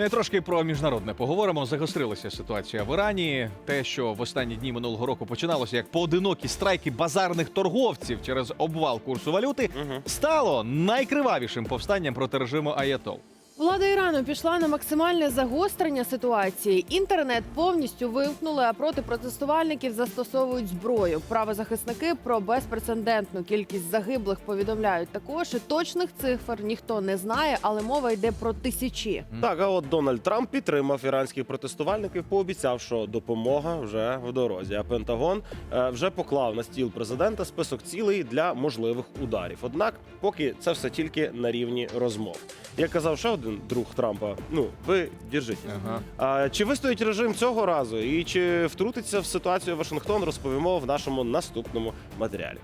Е, Трошки про міжнародне поговоримо. Загострилася ситуація в Ірані. Те, що в останні дні минулого року починалося як поодинокі страйки базарних торговців через обвал курсу валюти, стало найкривавішим повстанням проти режиму Аятол. Влада Ірану пішла на максимальне загострення ситуації. Інтернет повністю вимкнули, а проти протестувальників застосовують зброю. Правозахисники про безпрецедентну кількість загиблих повідомляють також. Точних цифр ніхто не знає, але мова йде про тисячі. Так, а от Дональд Трамп підтримав іранських протестувальників, пообіцяв, що допомога вже в дорозі. А Пентагон е, вже поклав на стіл президента список цілей для можливих ударів. Однак, поки це все тільки на рівні розмов. Як казав ще один друг Трампа, ну ви держите. Ага. А чи вистоїть режим цього разу, і чи втрутиться в ситуацію Вашингтон, розповімо в нашому наступному матеріалі.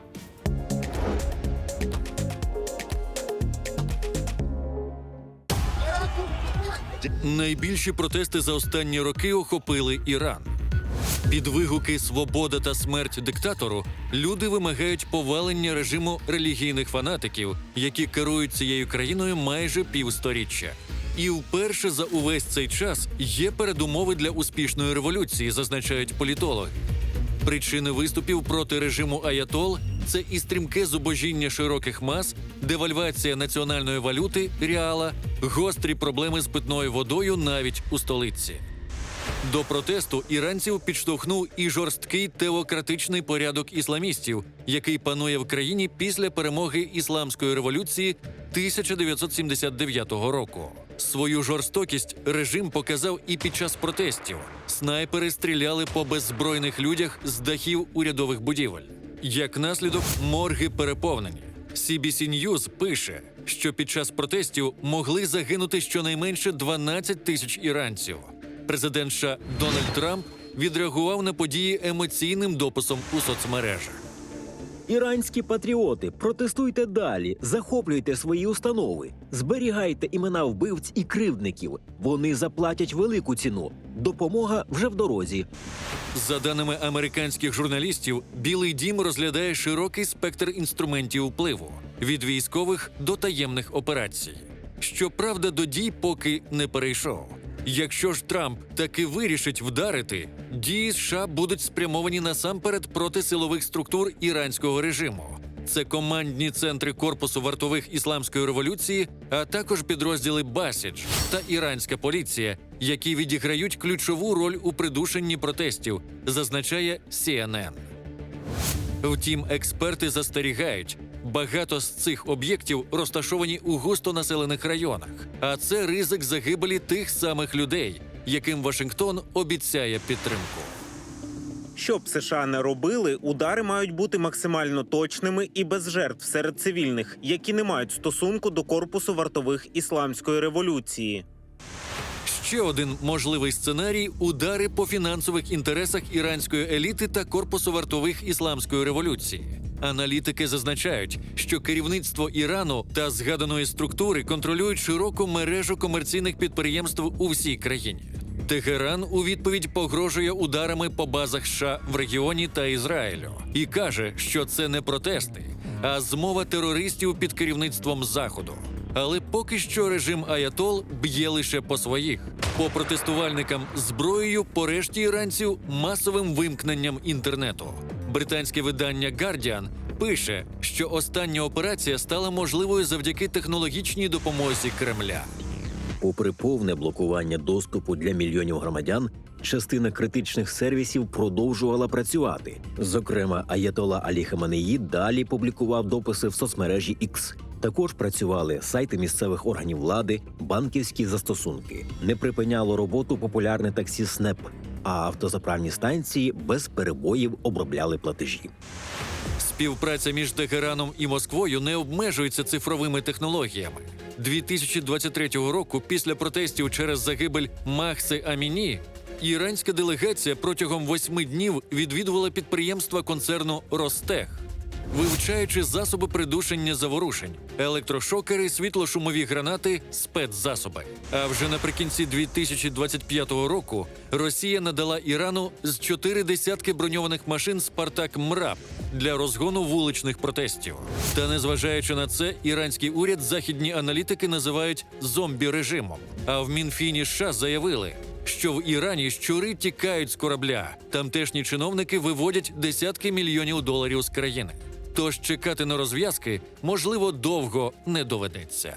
Найбільші протести за останні роки охопили Іран. Під вигуки Свобода та смерть диктатору люди вимагають повалення режиму релігійних фанатиків, які керують цією країною майже півсторіччя. І вперше за увесь цей час є передумови для успішної революції, зазначають політологи. Причини виступів проти режиму Аятол це і стрімке зубожіння широких мас, девальвація національної валюти реала, гострі проблеми з питною водою навіть у столиці. До протесту іранців підштовхнув і жорсткий теократичний порядок ісламістів, який панує в країні після перемоги ісламської революції 1979 року. Свою жорстокість режим показав і під час протестів. Снайпери стріляли по беззбройних людях з дахів урядових будівель. Як наслідок, морги переповнені. CBC News пише, що під час протестів могли загинути щонайменше 12 тисяч іранців. Президент США Дональд Трамп відреагував на події емоційним дописом у соцмережах. Іранські патріоти, протестуйте далі, захоплюйте свої установи, зберігайте імена вбивць і кривдників. Вони заплатять велику ціну. Допомога вже в дорозі. За даними американських журналістів, Білий дім розглядає широкий спектр інструментів впливу від військових до таємних операцій. Щоправда, до дій поки не перейшов. Якщо ж Трамп таки вирішить вдарити, дії США будуть спрямовані насамперед проти силових структур іранського режиму. Це командні центри корпусу вартових ісламської революції, а також підрозділи Басідж та іранська поліція, які відіграють ключову роль у придушенні протестів, зазначає CNN. Втім, експерти застерігають, багато з цих об'єктів розташовані у густонаселених районах, а це ризик загибелі тих самих людей, яким Вашингтон обіцяє підтримку. Що б США не робили, удари мають бути максимально точними і без жертв серед цивільних, які не мають стосунку до корпусу вартових ісламської революції. Ще один можливий сценарій удари по фінансових інтересах іранської еліти та корпусу вартових ісламської революції. Аналітики зазначають, що керівництво Ірану та згаданої структури контролюють широку мережу комерційних підприємств у всій країні. Тегеран у відповідь погрожує ударами по базах США в регіоні та Ізраїлю і каже, що це не протести, а змова терористів під керівництвом Заходу. Але поки що режим Аятол б'є лише по своїх по протестувальникам зброєю, по решті іранців масовим вимкненням інтернету. Британське видання Guardian пише, що остання операція стала можливою завдяки технологічній допомозі Кремля. Попри повне блокування доступу для мільйонів громадян, частина критичних сервісів продовжувала працювати. Зокрема, Аятола Алі Хаменеї далі публікував дописи в соцмережі X. Також працювали сайти місцевих органів влади, банківські застосунки. Не припиняло роботу популярне таксі СНЕП, а автозаправні станції без перебоїв обробляли платежі. Співпраця між Тегераном і Москвою не обмежується цифровими технологіями. 2023 року, після протестів через загибель Махси Аміні, іранська делегація протягом восьми днів відвідувала підприємства концерну Ростех, вивчаючи засоби придушення заворушень, електрошокери, світлошумові гранати, спецзасоби. А вже наприкінці 2025 року Росія надала Ірану з чотири десятки броньованих машин Спартак МРАП для розгону вуличних протестів. Та незважаючи на це, іранський уряд західні аналітики називають зомбі режимом. А в Мінфіні США заявили, що в Ірані щури тікають з корабля. Тамтешні чиновники виводять десятки мільйонів доларів з країни. Тож чекати на розв'язки можливо довго не доведеться.